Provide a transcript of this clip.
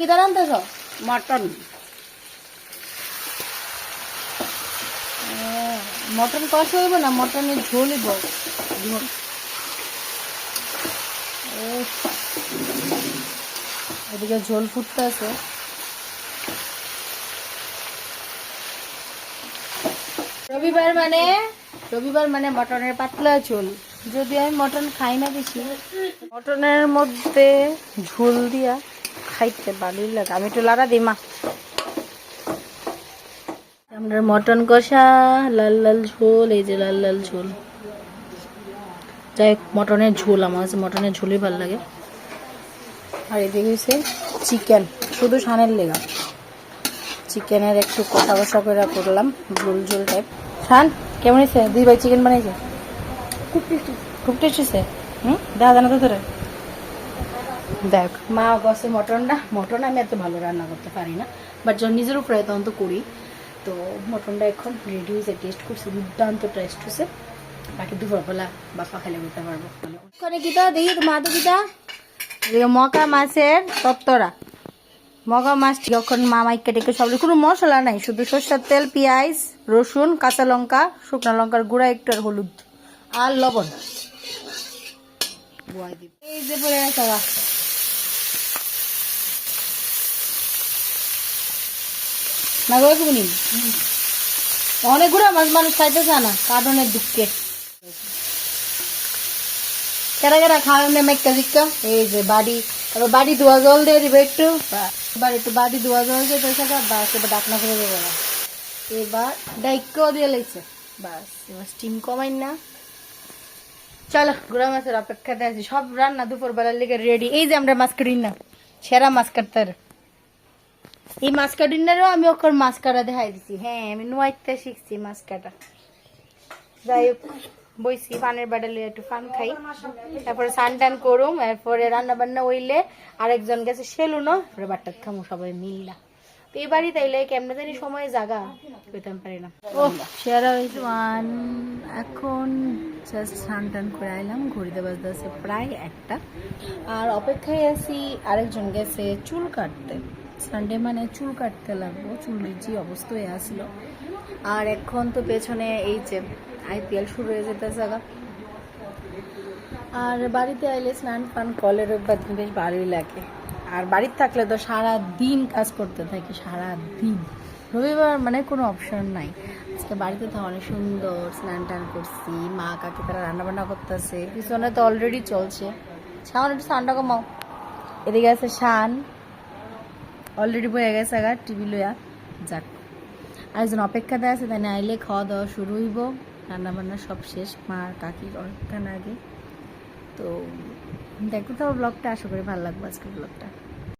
কি দাঁড় আনতেছ mutton. Mutton কষা হইব না? ঝোল হইব। ঝোল। এদিকে ঝোল ফুটতে আছে। রবিবার মানে রবিবার মানে মটনের পাতলা ঝোল। যদি আমি মটন খাই না বেশি মটনের মধ্যে ঝোল দিয়া খাইতে ভালোই লাগে। আমি একটু লাড়া দিই, মা। আমরা মটন কষা, লাল লাল ঝোল, এই যে লাল লাল ঝোল। যাই মটনের ঝোল, আমার কাছে মটনের ঝোলই ভালো লাগে। আর এদিকে হচ্ছে চিকেন, শুধু সানের লেগা। চিকেনের একটু কষা কষা করে করলাম, ঝোল ঝোল টাইপ সান, কেমন হয়েছে দুই ভাই চিকেন বানাইছে? খুব টেস্টি খুব টেস্ট হুম? দেখা জানা তো তোরা? দেখ, মা গছে মটনটা মটন আমি এত ভালো রান্না করতে পারি না বাট যখন নিজের উপরে তো করি। তো মটনটা এখন রেডি হয়েছে টেস্ট করছে, দুর্দান্ত টেস্ট হয়েছে। বাকি দুপুরবেলা বাপা খেলে করতে পারব। ওখানে কিতা দেখি মা তো এদিকে মকা মাছের তত্তরা। মগা মাছ যখন মা মাইকে টেকে সব কোনো মশলা নাই, শুধু সরষের তেল, পেঁয়াজ, রসুন, কাঁচা লঙ্কা, শুকনো লঙ্কার গুঁড়া, একটু আর হলুদ, আর লবণ। এই যে গেছে আবার। না গো কুনি অনেক গুড়া মাছ মানুষ খাইতে চায় না, কার্টনের দুঃখে কেরা কেরা খাওয়া এমনি মেক্কা দিক্কা এই যে বাড়ি, তারপর বাড়ি ধোয়া জল দিয়ে দিবে একটু। এবার একটু বাড়ি ধোয়া জল দিয়ে সেটা বাস, এবার ডাকনা করে দেবে না। এবার ডাইকও দিয়ে লেগছে। বাস, এবার স্টিম কমাই না। চলো, গুড়া মাছের অপেক্ষাতে আছি। সব রান্না দুপুর বেলার লেগে রেডি এই যে আমরা মাছ কাটি না সেরা মাছ কাটতে এই মাছ কাটিনারও আমি ওকে মাছ কাটা দেখাই দিছি। হ্যাঁ আমি নোয়াইতে শিখছি মাছ কাটা যাই হোক, বইছি, পানের বাডালে একটু পান খাই। তারপরে স্নান টান করুম, এরপরে রান্না বান্না হইলে আরেকজন গেছে সেলুনো তারপরে বাট্টাত খামু সবাই মিললা। তো এই তাইলে কেমনে জানি সময় জাগা পেতাম পারি না। ও সেরা হয়েছে ওয়ান। এখন জাস্ট স্নান টান করে আইলাম, ঘড়িতে বাজতে আছে প্রায় একটা। আর অপেক্ষায় আছি আরেকজন গেছে চুল কাটতে। সানডে মানে চুল কাটতে লাগবো, চুলের যে অবস্থায় আসলো। আর এখন তো পেছনে এই যে আইপিএল শুরু হয়ে যেতে জায়গা। আর বাড়িতে আইলে স্নান পান কলের অভ্যাস বেশ ভালোই লাগে। আর বাড়িতে থাকলে তো সারা দিন কাজ করতে থাকি সারা দিন রবিবার মানে কোনো অপশন নাই। আজকে বাড়িতে তো অনেক সুন্দর স্নান টান করছি, মা কাকি তারা রান্না বান্না করতেছে, পিছনে তো অলরেডি চলছে। শান একটু স্নানটা কমাও এদিকে আছে শান। অলরেডি বয়ে গেছে আগা টিভি লইয়া যাক। আর আরেকজন অপেক্ষাতে আছে, তাই আইলে খাওয়া দাওয়া শুরু হইব। রান্নাবান্না সব শেষ, মা কাকি অনেকক্ষণ আগে। তো দেখো তো ব্লগটা, আশা করি ভালো লাগবে আজকের ব্লগটা।